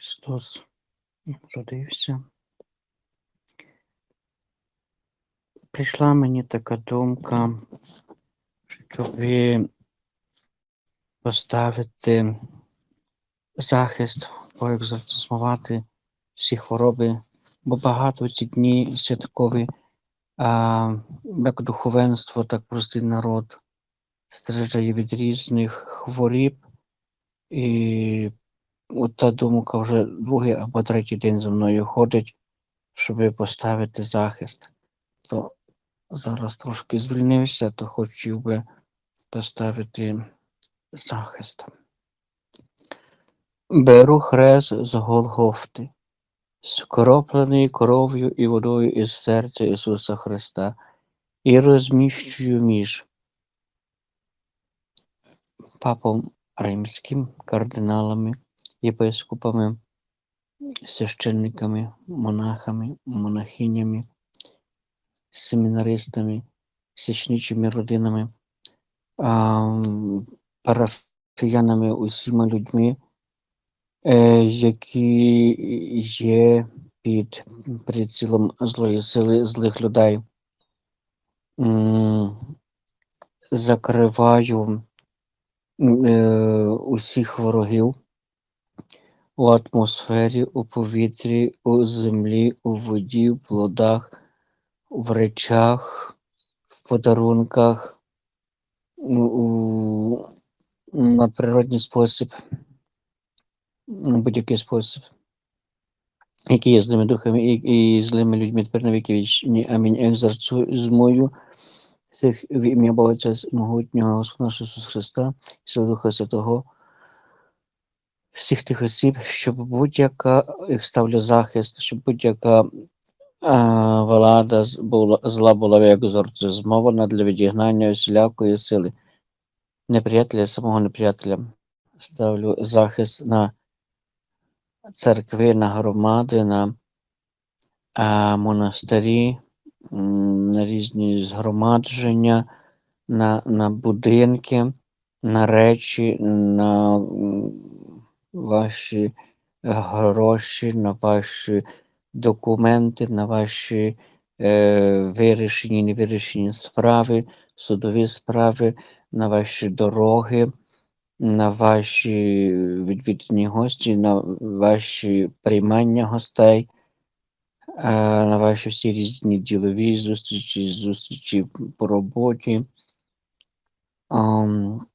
Христос. Родився. Прийшла мені така думка, щоб поставити захист, поекзорцизмувати всі хвороби, бо багато ці дні святкові, а, як духовенство, так простий народ страждає від різних хворіб, і от та думка вже другий або третій день за мною ходить, щоб поставити захист. То зараз трошки звільнився, то хотів би поставити захист. Беру хрест з Голгофти, скроплений кров'ю і водою із серця Ісуса Христа, і розміщую між папом римським, кардиналами, єпископами, священниками, монахами, монахинями, семінаристами, священичими родинами, парафіянами, усіма людьми, е, які є під прицілом злої сили злих людей. Закриваю е, усіх ворогів у атмосфері, у повітрі, у землі, у воді, в плодах, в речах, в подарунках, у, у надприродній спосіб, у будь-який спосіб, які є злими духами і, і злими людьми тепер на віки вічні. Амінь. Екзорцизмую всіх в ім'я Бога могутнього Господа Ісуса Христа, Сила Духа Святого, всіх тих осіб, щоб будь-яка, їх ставлю захист, щоб будь-яка а, влада була, зла була як зорце змовлена для відігнання усілякої сили. Неприятеля, самого неприятеля. Ставлю захист на церкви, на громади, на а, монастирі, на різні згромадження, на, на будинки, на речі, на ваші гроші, на ваші документи, на ваші е, вирішені, невирішені справи, судові справи, на ваші дороги, на ваші відвідні гості, на ваші приймання гостей, е, на ваші всі різні ділові зустрічі, зустрічі по роботі. Ам,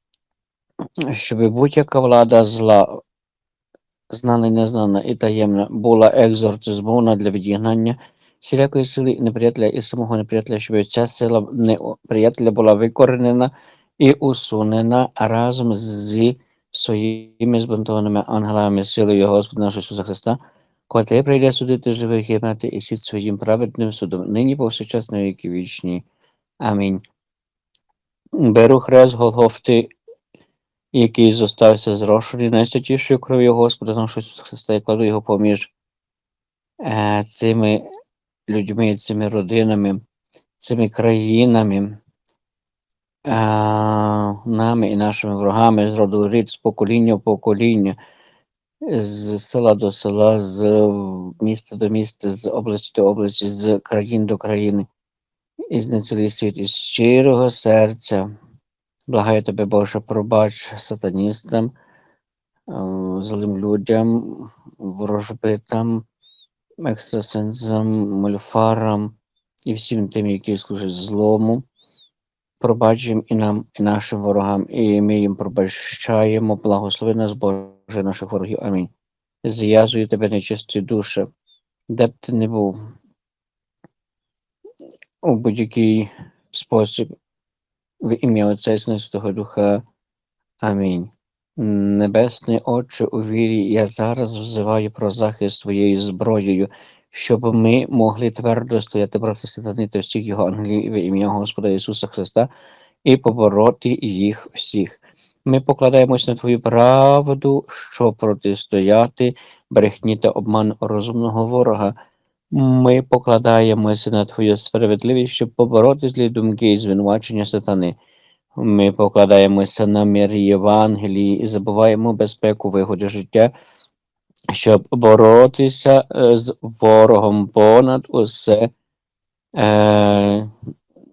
щоб будь-яка влада зла, знана і незнана і таємна, була екзорцизмована для відігнання всілякої сили неприятеля і самого неприятеля, щоб ця сила неприятеля була викоренена і усунена разом зі своїми збунтованими ангелами силою Господа нашого Ісуса Христа, коли прийде судити живих і мати і світ своїм праведним судом, нині повсякчас на віки вічні. Амінь. Беру хрест Голгофти який зостався зрошений найсвятішою кров'ю Господа нашого Ісуса Христа, і кладу його поміж е, цими людьми, цими родинами, цими країнами, е, нами і нашими ворогами з роду рід, з покоління в покоління, з села до села, з міста до міста, з області до області, з країн до країни, і на цілий світ із щирого серця. Благаю тебе, Боже, пробач сатаністам, е, злим людям, ворожбитам, екстрасенсам, мольфарам і всім тим, які служать злому. Пробач їм і нам, і нашим ворогам, і ми їм пробачаємо. Благослови нас, Боже, наших ворогів. Амінь. Зв'язую тебе, нечисті душе, де б ти не був, у будь-який спосіб, в ім'я Отця і Святого Духа. Амінь. Небесний Отче, у вірі я зараз взиваю про захист твоєю зброєю, щоб ми могли твердо стояти проти сатани та всіх його ангелів в ім'я Господа Ісуса Христа і побороти їх всіх. Ми покладаємось на Твою правду, щоб протистояти брехні та обман розумного ворога. Ми покладаємося на Твою справедливість, щоб побороти злі думки і звинувачення сатани. Ми покладаємося на мир Євангелії і забуваємо безпеку вигоди життя щоб боротися е, з ворогом понад усе. Е,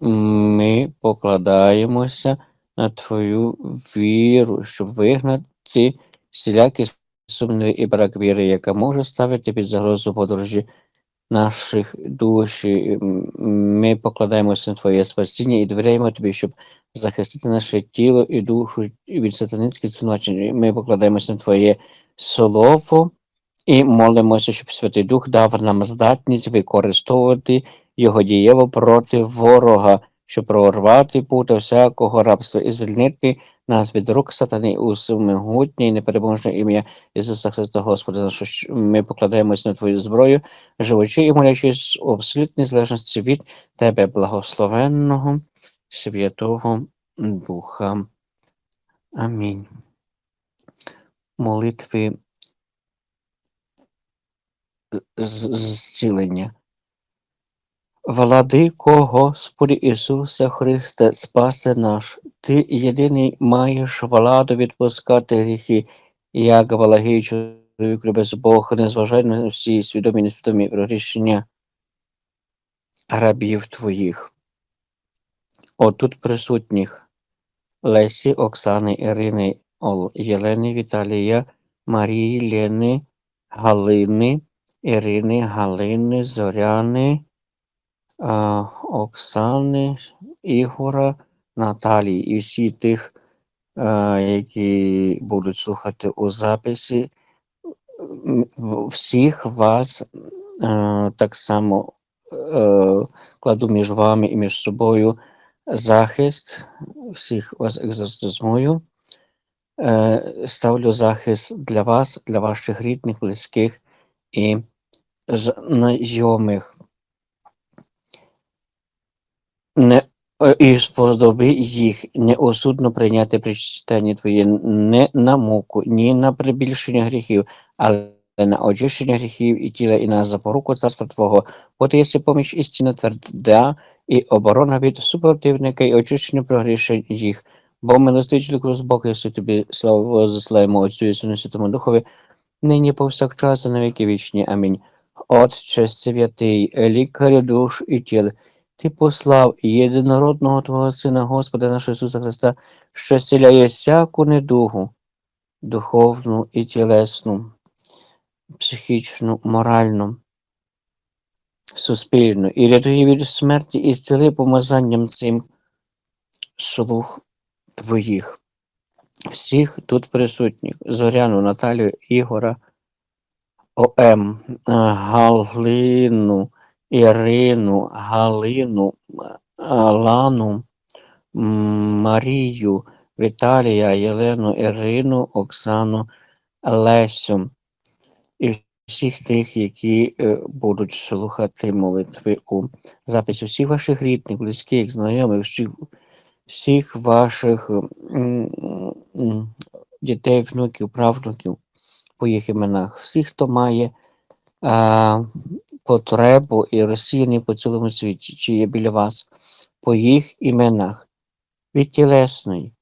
ми покладаємося на твою віру, щоб вигнати всілякі сумніви і брак віри, яка може ставити під загрозу подорожі наших душ. Ми покладаємося на Твоє спасіння і довіряємо Тобі, щоб захистити наше тіло і душу від сатанинських звинувачень. Ми покладаємося на Твоє слово і молимося, щоб Святий Дух дав нам здатність використовувати його дієво проти ворога, щоб прорвати пута всякого рабства і звільнити нас від рук сатани у всемогутнє і непереможне ім'я Ісуса Христа Господа. Що Ми покладаємось на Твою зброю, живучи і молячись у абсолютній залежності від Тебе, благословенного, Святого Духа. Амінь. Молитви зцілення. Владико Господи Ісусе Христе, Спасе наш, Ти єдиний маєш владу відпускати гріхи, як благий чоловік без Бог, незважаючи на всі свідомі і несвідомі рішення рабів Твоїх. Отут присутніх Лесі, Оксани, Ірини, Ол, Єлени, Віталія, Марії, Лени, Галини, Ірини, Галини, Зоряни, а, Оксани, Ігора, Наталії і всі тих, які будуть слухати у записі. Всіх вас так само е, кладу між вами і між собою захист, всіх вас екзорцизмую. Е, Ставлю захист для вас, для ваших рідних, близьких і знайомих. Не е, і сподоби їх неосудно прийняти причитання Твоє не на муку, ні на прибільшення гріхів, але на очищення гріхів і тіла, і на запоруку царства Твого. От єси поміч істина тверда і оборона від супротивника і очищення прогрішень їх. Бо милостичний з Бога, єси тобі славу заслаємо Отцю і Сину Святому Духові, нині повсякчас і на віки вічні. Амінь. Отче святий, лікарю душ і тіл, ти послав єдинородного Твого Сина, Господа нашого Ісуса Христа, що зціляє всяку недугу, духовну і тілесну, психічну, моральну, суспільну, і рятує від смерті і зціли помазанням цим слух Твоїх, всіх тут присутніх, Зоряну, Наталію, Ігора, ОМ, Галину, Ірину, Галину, е, Лану, Марію, Віталія, Єлену, Ірину, Оксану, Лесю і всіх тих, які е, будуть слухати молитви у записі. Всіх ваших рідних, близьких, знайомих, всіх, ваших дітей, внуків, правнуків по їх іменах, всіх, хто має а, потребу і розсіяний по цілому світі, чи є біля вас, по їх іменах від тілесної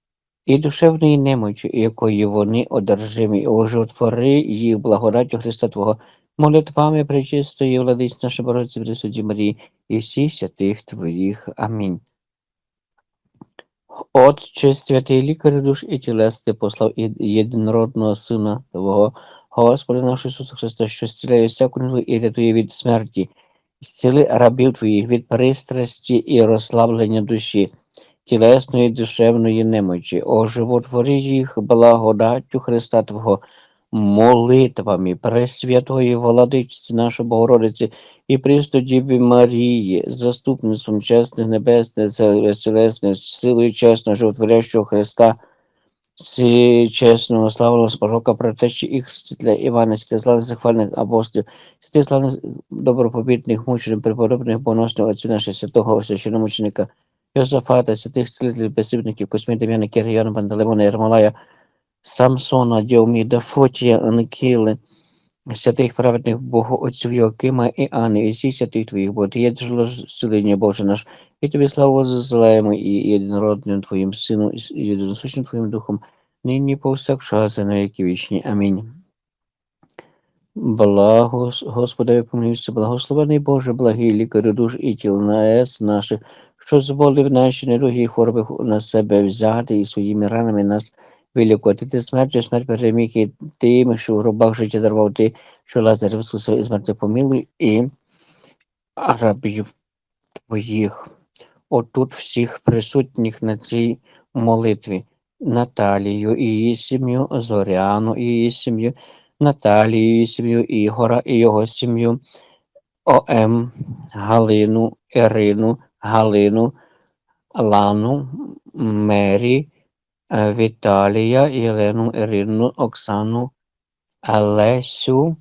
і душевної немочі, якої вони одержимі, оживотвори їх благодаттю Христа Твого, молитвами пречистої владиць нашої Богородиці Пресвяті Марії і всіх святих Твоїх. Амінь. Отче, святий лікар душ і тілес, ти послав єдинородного Сина Твого, Господа нашого Ісуса Христа, що зціляє всяку недугу і рятує від смерті, зціли рабів Твоїх від пристрасті і розслаблення душі, тілесної душевної немочі, оживотвори їх благодаттю Христа Твого, молитвами Пресвятої Владичці нашої Богородиці і Престодіві Марії, заступництвом чесних небесних, селесних, силою чесного животворящого Христа, всі чесного славного пророка, протечі і хрестителя Івана, святославних захвальних апостолів, святославних добропобітних мучених, преподобних боносних отців нашого святого священномученика Йосафата, святих цілителів, безсібників, Космі, Дем'яна, Кирияна, Пантелеймона, Ермолая, Самсона, Діоміда, Фотія, Анкіли, святих праведних Богу Отців Йоакима і Анни, і всіх святих Твоїх, бо Ти є джерело зцілення Боже наш, і Тобі славу зазиваємо і єдинородним Твоїм Сином, і єдиносущим Твоїм Духом, нині повсякчас і на віки вічні. Амінь. Благос, Господи, помилуйся, благословений Боже, благий лікарю душ і тіл наес наших, що зволив наші недуги і хвороби на себе взяти і своїми ранами нас вилікувати. Ти смертю, смерть переміг тим, що в гробах життя дарував ти, що Лазар воскресив і смерти помилуй, і рабів твоїх. Отут всіх присутніх на цій молитві. Наталію і її сім'ю, Зоряну і її сім'ю, Наталію і її сім'ю, Ігора і його сім'ю, ОМ, Галину, Ірину, Галину, Лану, Мері, Віталія, Єлену, Ірину, Оксану, Олесю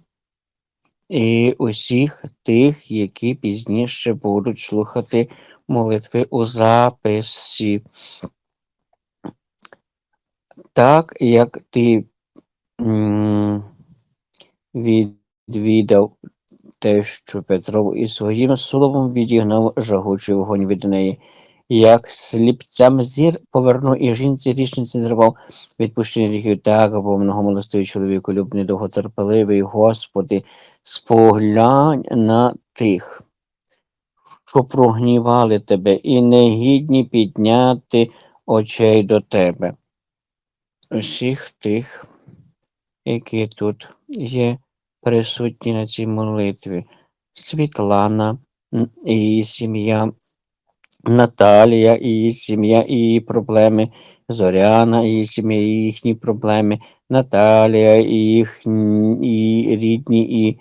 і усіх тих, які пізніше будуть слухати молитви у записі. Так як ти відвідав те, що Петро і своїм словом відігнав жагучий вогонь від неї, як сліпцям зір повернув і жінці річниці зривав відпущення гріхів, так, бо многомилостивий чоловіку любний, довготерпеливий, Господи, споглянь на тих, що прогнівали тебе, і негідні підняти очей до тебе. Усіх тих, які тут є присутні на цій молитві. Світлана і її сім'я, Наталія і її сім'я і її проблеми, Зоряна і її сім'я і їхні проблеми, Наталія і їхні і рідні і,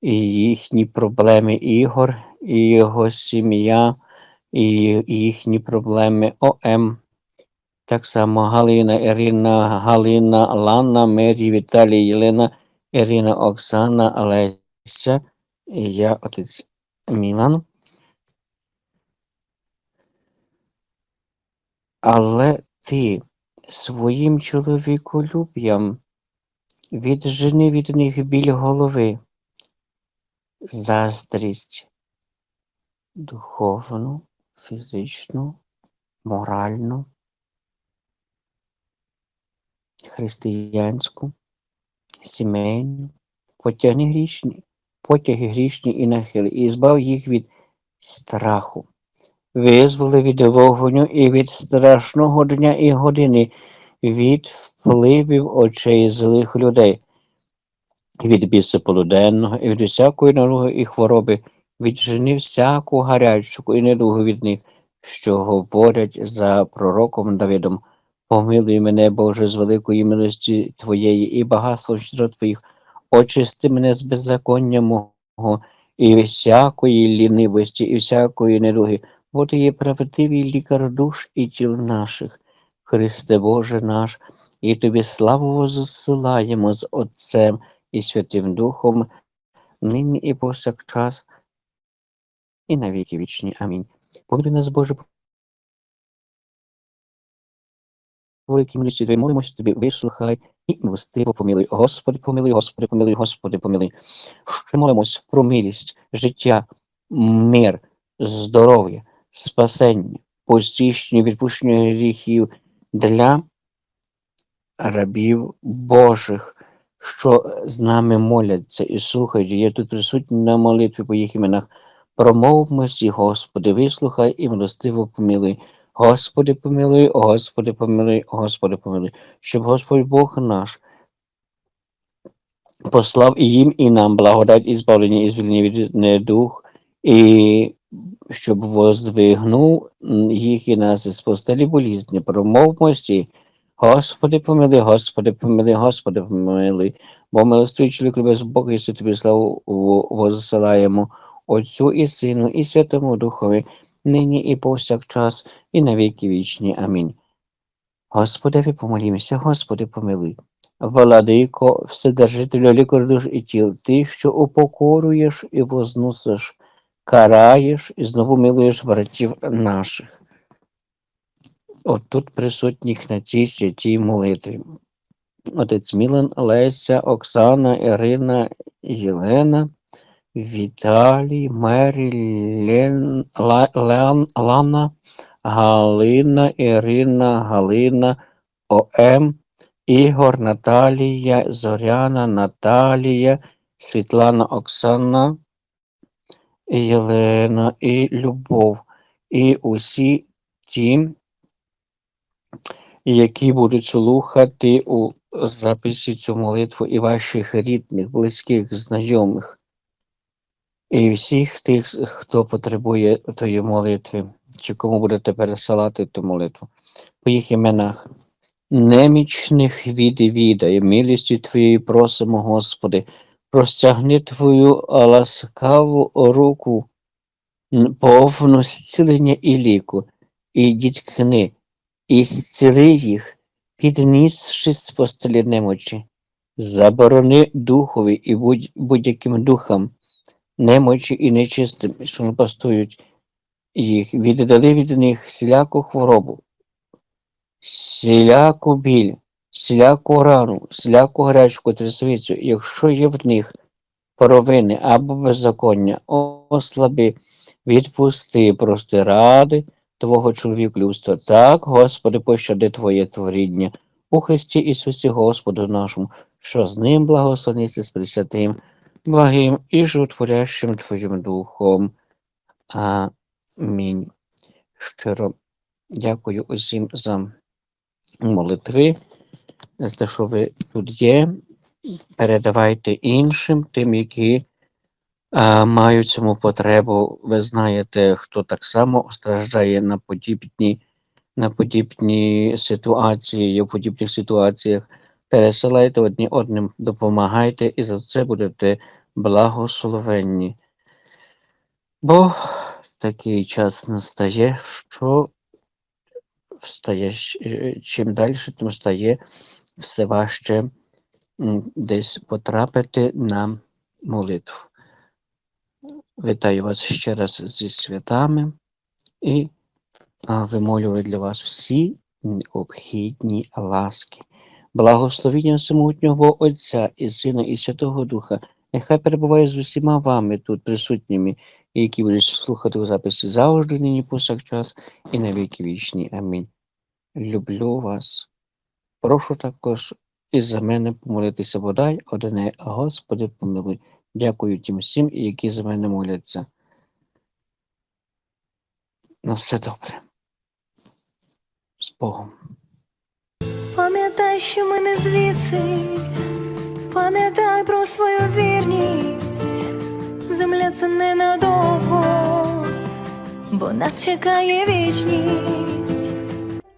і їхні проблеми, Ігор і його сім'я і їхні проблеми, ОМ. Так само Галина, Ірина, Галина, Лана, Мері, Віталій, Єлена, Ірина, Оксана, Олеся, і я, отець Мілан. Але ти своїм чоловіколюб'ям віджени від них біль голови, заздрість духовну, фізичну, моральну, християнську, сімейну, потягни грішні, потяги грішні і нахили, і збав їх від страху, визволи від вогню і від страшного дня і години, від впливів очей злих людей, від біса полуденного, і від усякої наруги і хвороби, віджени всяку гарячку і недугу від них, що говорять за пророком Давидом. Помилуй мене, Боже, з великої милості Твоєї і багатства щедро Твоїх, очисти мене з беззаконня мого, і всякої лінивості, і всякої недуги, бо Ти є правдивий лікар душ і тіл наших, Христе Боже наш, і Тобі славу засилаємо з Отцем і Святим Духом, нині і повсякчас, і на віки вічні. Амінь. Помилуй нас, Боже, великій милості Твоїй молимося тобі, вислухай і милостиво помилуй. Господи, помилуй, Господи, помилуй, Господи, помилуй. Ще молимось про милість, життя, мир, здоров'я, спасення, постійщення, відпущення гріхів для рабів Божих, що з нами моляться і слухають. Я тут присутній на молитві по їх іменах. Промовмо всі, Господи, вислухай і милостиво помилуй. Господи, помилуй, Господи, помилуй, Господи, помилуй, щоб Господь Бог наш послав і їм, і нам благодать і збавлення, і звільнення від недух, і щоб воздвигнув їх і нас із постелі болізні. Промовмо всі, Господи, помилуй, Господи, помилуй, Господи, помилуй, бо милостивий чоловік любить Бога, і тобі славу в- воссилаємо Отцю і Сину, і Святому Духові, нині і повсякчас, і на віки вічні. Амінь. Господи, помолімося, Господи, помилуй. Владико, Вседержителю лікар душ і тіл, ти, що упокоруєш і возносиш, караєш і знову милуєш братів наших. Отут присутніх на цій святій молитві. Отець Мілан, Леся, Оксана, Ірина, Єлена, Віталій, Мері, Лен, Ла, Лен, Лана, Галина, Ірина, Галина, ОМ, Ігор, Наталія, Зоряна, Наталія, Світлана, Оксана, Єлена, і Любов, і усі ті, які будуть слухати у записі цю молитву і ваших рідних, близьких, знайомих, і всіх тих, хто потребує тої молитви, чи кому будете пересилати ту молитву. По їх іменах. Немічних відвідай, милістю Твоєю просимо, Господи, простягни Твою ласкаву руку, повну зцілення і ліку, і діткни, і зціли їх, піднісши з постелі немочі. Заборони духові і будь- будь-яким духам, немочі і нечистим, що напастують їх, віддали від них всіляку хворобу, всіляку біль, всіляку рану, всіляку гарячку трясовицю, якщо є в них провини або беззаконня, ослаби, відпусти, прости ради Твого чоловік людства. Так, Господи, пощади Твоє творіння у Христі Ісусі Господу нашому, що з ним благословися з Пресвятим, благим і животворящим Твоїм Духом. Амінь. Щиро дякую усім за молитви, за те, що ви тут є. Передавайте іншим, тим, які а, мають цьому потребу. Ви знаєте, хто так само страждає на подібні, на подібні ситуації, в подібних ситуаціях. Пересилайте одні одним, допомагайте, і за це будете благословенні. Бо такий час настає, що встає, е, чим далі, тим стає все важче десь потрапити на молитву. Вітаю вас ще раз зі святами і вимолюю для вас всі необхідні ласки. Благословіння самотнього Отця і Сина і Святого Духа, нехай перебуває з усіма вами тут присутніми, які будуть слухати у записі завжди, нині повсякчас і на віки вічні. Амінь. Люблю вас. Прошу також і за мене помолитися бодай одне, Господи помилуй. Дякую тим всім, які за мене моляться. На все добре. З Богом. Пам'ятай, що ми не звідси, пам'ятай про свою вірність. Земля це ненадовго, бо нас чекає вічність.